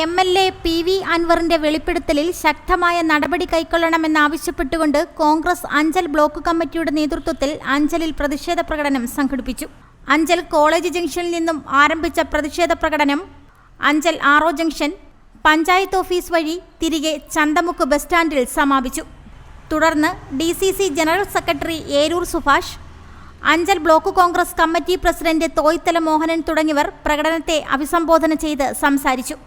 M L A P V അൻവറിന്റെ വെളിപ്പെടുത്തലിൽ ശക്തമായ നടപടി കൈക്കൊള്ളണമെന്നാവശ്യപ്പെട്ടുകൊണ്ട് കോൺഗ്രസ് അഞ്ചൽ ബ്ലോക്ക് കമ്മിറ്റിയുടെ നേതൃത്വത്തിൽ അഞ്ചലിൽ പ്രതിഷേധ പ്രകടനം സംഘടിപ്പിച്ചു. അഞ്ചൽ കോളേജ് ജംഗ്ഷനിൽ നിന്നും ആരംഭിച്ച പ്രതിഷേധ പ്രകടനം അഞ്ചൽ ആറോ ജംഗ്ഷൻ പഞ്ചായത്ത് ഓഫീസ് വഴി തിരികെ ചന്തമുക്ക് ബസ് സ്റ്റാൻഡിൽ സമാപിച്ചു. തുടർന്ന് D C C general secretary Eroor Subhash Anchal block Congress committee president Thoythala Mohanan തുടങ്ങിയവർ പ്രകടനത്തെ അഭിസംബോധന ചെയ്ത് സംസാരിച്ചു.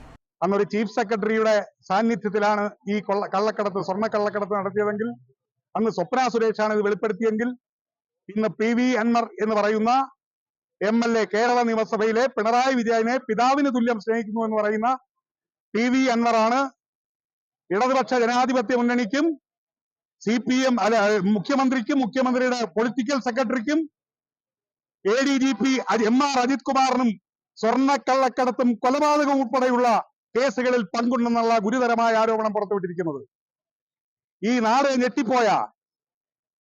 അന്നൊരു ചീഫ് സെക്രട്ടറിയുടെ സാന്നിധ്യത്തിലാണ് ഈ കൊള്ള കള്ളക്കടത്ത് സ്വർണ കള്ളക്കടത്ത് നടത്തിയതെങ്കിൽ അന്ന് സ്വപ്ന സുരേഷാണ് ഇത് വെളിപ്പെടുത്തിയെങ്കിൽ ഇന്ന് പി വി അൻവർ എന്ന് പറയുന്ന എം എൽ എ കേരള നിയമസഭയിലെ പിണറായി വിജയനെ പിതാവിന് തുല്യം സ്നേഹിക്കുന്നു എന്ന് പറയുന്ന പി വി അൻവറാണ് ഇടതുപക്ഷ ജനാധിപത്യ മുന്നണിക്കും സി പി എം അല്ല മുഖ്യമന്ത്രിക്കും മുഖ്യമന്ത്രിയുടെ political സെക്രട്ടറിക്കും A D G P M R Ajith കുമാറിനും സ്വർണക്കള്ളക്കടത്തും കൊലപാതകവും ഉൾപ്പെടെയുള്ള കേസുകളിൽ പങ്കുണ്ടെന്നുള്ള ഗുരുതരമായ ആരോപണം പുറത്തുവിട്ടിരിക്കുന്നത്. ഈ നാട് ഞെട്ടിപ്പോയ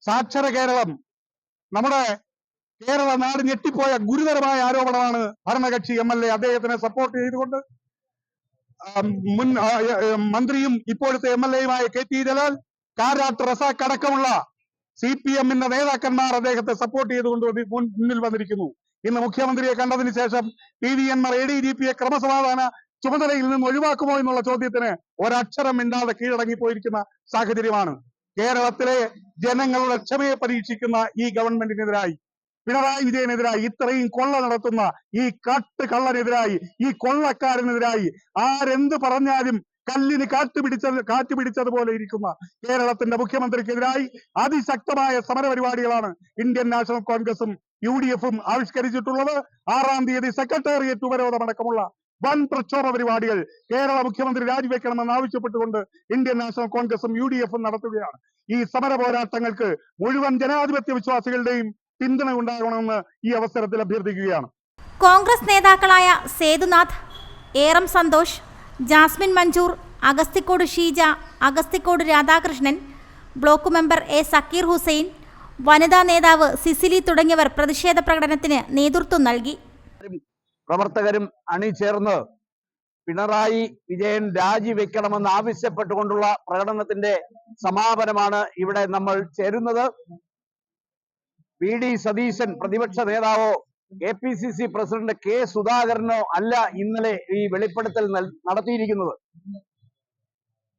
സാക്ഷര കേരളം നമ്മുടെ കേരള നാട് ഞെട്ടിപ്പോയ ഗുരുതരമായ ആരോപണമാണ് ഭരണകക്ഷി എം എൽ എ അദ്ദേഹത്തിനെ സപ്പോർട്ട് ചെയ്തുകൊണ്ട് മുൻ മന്ത്രിയും ഇപ്പോഴത്തെ എം എൽ എയുമായ കെ ടി ജലാൽ കാരാട്ട് റസാഖ് അടക്കമുള്ള സി പി എമ്മിന്റെ നേതാക്കന്മാർ അദ്ദേഹത്തെ സപ്പോർട്ട് ചെയ്തുകൊണ്ട് മുന്നിൽ വന്നിരിക്കുന്നു. ഇന്ന് മുഖ്യമന്ത്രിയെ കണ്ടതിന് ശേഷം പി വി എൻമാർ എ ഡി ജി പിയെ ക്രമസമാധാന ചുമതലയിൽ നിന്ന് ഒഴിവാക്കുമോ എന്നുള്ള ചോദ്യത്തിന് ഒരക്ഷരം മിണ്ടാതെ കീഴടങ്ങി പോയിരിക്കുന്ന സാഹചര്യമാണ്. കേരളത്തിലെ ജനങ്ങളുടെ ക്ഷമയെ പരീക്ഷിക്കുന്ന ഈ ഗവൺമെന്റിനെതിരായി പിണറായി വിജയനെതിരായി ഇത്രയും കൊള്ള നടത്തുന്ന ഈ കാട്ട് കള്ളനെതിരായി ഈ കൊള്ളക്കാരനെതിരായി ആരെന്ത് പറഞ്ഞാലും കല്ലിന് കാറ്റ് പിടിച്ചതുപോലെ ഇരിക്കുന്ന കേരളത്തിന്റെ മുഖ്യമന്ത്രിക്കെതിരായി അതിശക്തമായ സമരപരിപാടികളാണ് ഇന്ത്യൻ നാഷണൽ കോൺഗ്രസും യു ഡി എഫും ആവിഷ്കരിച്ചിട്ടുള്ളത്. ആറാം തീയതി സെക്രട്ടേറിയറ്റ് ഉപരോധമടക്കമുള്ള വൻ പ്രക്ഷോഭ പരിപാടികൾ കേരള മുഖ്യമന്ത്രി രാജിവെക്കണമെന്ന് ആവശ്യപ്പെട്ടുകൊണ്ട് ഇന്ത്യൻ നാഷണൽ കോൺഗ്രസും യു ഡി എഫും നടത്തുകയാണ്. ഈ സമര പോരാട്ടങ്ങൾക്ക് മുഴുവൻ ജനാധിപത്യ വിശ്വാസികളുടെയും പിന്തുണ ഉണ്ടാകണമെന്ന് ഈ അവസരത്തിൽ അഭ്യർത്ഥിക്കുകയാണ്. കോൺഗ്രസ് നേതാക്കളായ Sethunath Eram Santhosh Jasmine Manjoor Agasthikode Sheeja Agasthikode Radhakrishnan block member A Zakir Hussain വനിതാ നേതാവ് സിസിലി തുടങ്ങിയവർ പ്രതിഷേധ പ്രകടനത്തിന് നേതൃത്വം നൽകി. പ്രവർത്തകരും അണിചേർന്ന് പിണറായി വിജയൻ രാജിവെക്കണമെന്ന് ആവശ്യപ്പെട്ടുകൊണ്ടുള്ള പ്രകടനത്തിന്റെ സമാപനമാണ് ഇവിടെ നമ്മൾ ചേരുന്നത്. വി ഡി സതീശൻ പ്രതിപക്ഷ നേതാവോ K P C C president K സുധാകരനോ അല്ല ഇന്നലെ ഈ വെളിപ്പെടുത്തൽ നടത്തിയിരിക്കുന്നത്.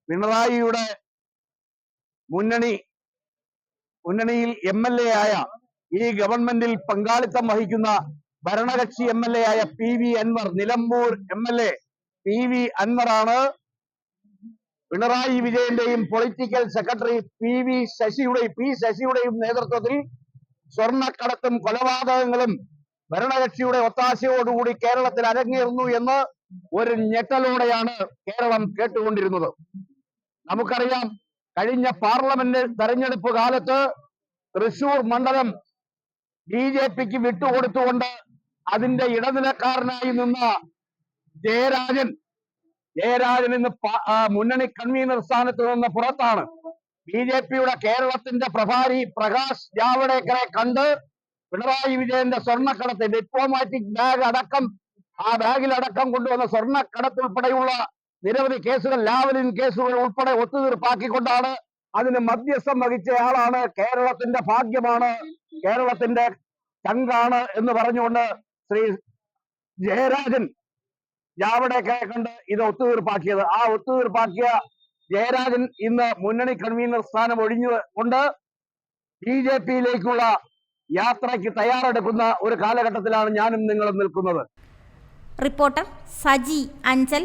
പിണറായിയുടെ മുന്നണി മുന്നണിയിൽ എം എൽ എ ആയ ഈ ഗവൺമെന്റിൽ പങ്കാളിത്തം വഹിക്കുന്ന ഭരണകക്ഷി എം എൽ എ ആയ P V Anwar Nilambur M L A. P V അൻവറാണ് Pinarayi വിജയന്റെയും പൊളിറ്റിക്കൽ സെക്രട്ടറി പി വി ശശിയുടെയും പി ശശിയുടെയും നേതൃത്വത്തിൽ സ്വർണക്കടത്തും കൊലപാതകങ്ങളും ഭരണകക്ഷിയുടെ ഒത്താശയോടുകൂടി കേരളത്തിൽ അരങ്ങേറുന്നു എന്ന് ഒരു ഞെട്ടലോടെയാണ് കേരളം കേട്ടുകൊണ്ടിരുന്നത്. നമുക്കറിയാം കഴിഞ്ഞ പാർലമെന്റ് തെരഞ്ഞെടുപ്പ് കാലത്ത് തൃശൂർ മണ്ഡലം ബി ജെ പിക്ക് വിട്ടുകൊടുത്തുകൊണ്ട് അതിന്റെ ഇടനിലക്കാരനായി നിന്ന ജയരാജൻ. ജയരാജൻ ഇന്ന് മുന്നണി കൺവീനർ സ്ഥാനത്ത് നിന്ന് പുറത്താണ്. ബി ജെ പിയുടെ കേരളത്തിന്റെ പ്രഭാരി പ്രകാശ് ജാവ്ദേക്കറെ കണ്ട് പിണറായി വിജയന്റെ സ്വർണക്കടത്ത് ഡിപ്ലോമാറ്റിക് ബാഗ് അടക്കം ആ ബാഗിലടക്കം കൊണ്ടുവന്ന സ്വർണക്കടത്ത് ഉൾപ്പെടെയുള്ള നിരവധി കേസുകൾ ലാവലിൻ കേസുകൾ ഉൾപ്പെടെ ഒത്തുതീർപ്പാക്കിക്കൊണ്ടാണ് അതിന് മധ്യസ്ഥം വഹിച്ചയാളാണ് കേരളത്തിന്റെ ഭാഗ്യമാണ് കേരളത്തിന്റെ ചങ്കാണ് എന്ന് പറഞ്ഞുകൊണ്ട് ശ്രീ ജയരാജൻ ജാവടേക്കറെ കണ്ട് ഇത് ഒത്തുതീർപ്പാക്കിയത്. ആ ഒത്തുതീർപ്പാക്കിയ ജയരാജൻ ഇന്ന് മുന്നണി കൺവീനർ സ്ഥാനം ഒഴിഞ്ഞു കൊണ്ട് ബി ജെ പിയിലേക്കുള്ള യാത്രയ്ക്ക് തയ്യാറെടുക്കുന്ന ഒരു കാലഘട്ടത്തിലാണ് ഞാനും നിങ്ങളും നിൽക്കുന്നത്. റിപ്പോർട്ടർ സജി അഞ്ചൽ.